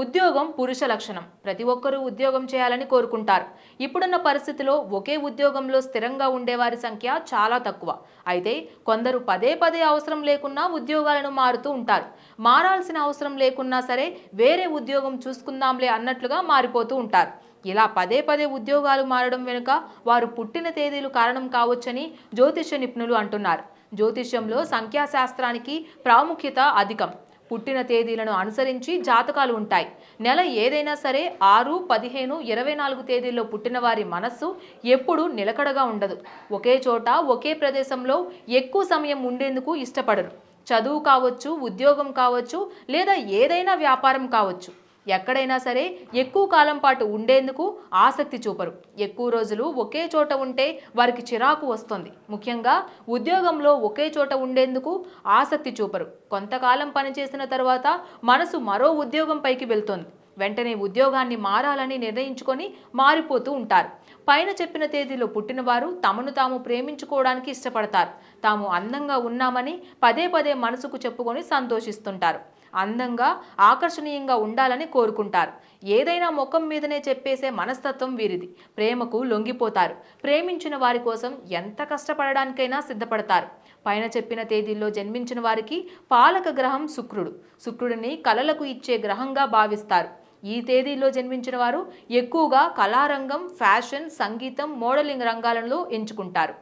ఉద్యోగం పురుష లక్షణం. ప్రతి ఒక్కరూ ఉద్యోగం చేయాలని కోరుకుంటారు. ఇప్పుడున్న పరిస్థితిలో ఒకే ఉద్యోగంలో స్థిరంగా ఉండేవారి సంఖ్య చాలా తక్కువ. అయితే కొందరు పదే పదే అవసరం లేకున్నా ఉద్యోగాలను మారుతూ ఉంటారు. మారాల్సిన అవసరం లేకున్నా సరే వేరే ఉద్యోగం చూసుకుందాంలే అన్నట్లుగా మారిపోతూ ఉంటారు. ఇలా పదే పదే ఉద్యోగాలు మారడం వెనుక వారు పుట్టిన తేదీలు కారణం కావచ్చని జ్యోతిష్య నిపుణులు అంటున్నారు. జ్యోతిష్యంలో సంఖ్యాశాస్త్రానికి ప్రాముఖ్యత అధికం. పుట్టిన తేదీలను అనుసరించి జాతకాలు ఉంటాయి. నెల ఏదైనా సరే ఆరు పదిహేను ఇరవై నాలుగు తేదీల్లో పుట్టిన వారి మనస్సు ఎప్పుడూ నిలకడగా ఉండదు. ఒకే చోట ఒకే ప్రదేశంలో ఎక్కువ సమయం ఉండేందుకు ఇష్టపడరు. చదువు కావచ్చు ఉద్యోగం కావచ్చు లేదా ఏదైనా వ్యాపారం కావచ్చు. ఎక్కడైనా సరే ఎక్కువ కాలం పాటు ఉండేందుకు ఆసక్తి చూపరు. ఎక్కువ రోజులు ఒకే చోట ఉంటే వారికి చిరాకు వస్తుంది. ముఖ్యంగా ఉద్యోగంలో ఒకే చోట ఉండేందుకు ఆసక్తి చూపరు. కొంతకాలం పనిచేసిన తర్వాత మనసు మరో ఉద్యోగం పైకి వెళ్తుంది. వెంటనే ఉద్యోగాన్ని మారాలని నిర్ణయించుకొని మారిపోతూ ఉంటారు. పైన చెప్పిన తేదీలో పుట్టినవారు తమను తాము ప్రేమించుకోవడానికి ఇష్టపడతారు. తాము అందంగా ఉన్నామని పదే పదే మనసుకు చెప్పుకొని సంతోషిస్తుంటారు. అందంగా ఆకర్షణీయంగా ఉండాలని కోరుకుంటారు. ఏదైనా ముఖం మీదనే చెప్పేసే మనస్తత్వం వీరిది. ప్రేమకు లొంగిపోతారు. ప్రేమించిన వారి కోసం ఎంత కష్టపడడానికైనా సిద్ధపడతారు. పైన చెప్పిన తేదీల్లో జన్మించిన వారికి పాలక గ్రహం శుక్రుడు. శుక్రుడిని కలలకు ఇచ్చే గ్రహంగా భావిస్తారు. ఈ తేదీల్లో జన్మించిన వారు ఎక్కువగా కళారంగం ఫ్యాషన్ సంగీతం మోడలింగ్ రంగాలలో ఎంచుకుంటారు.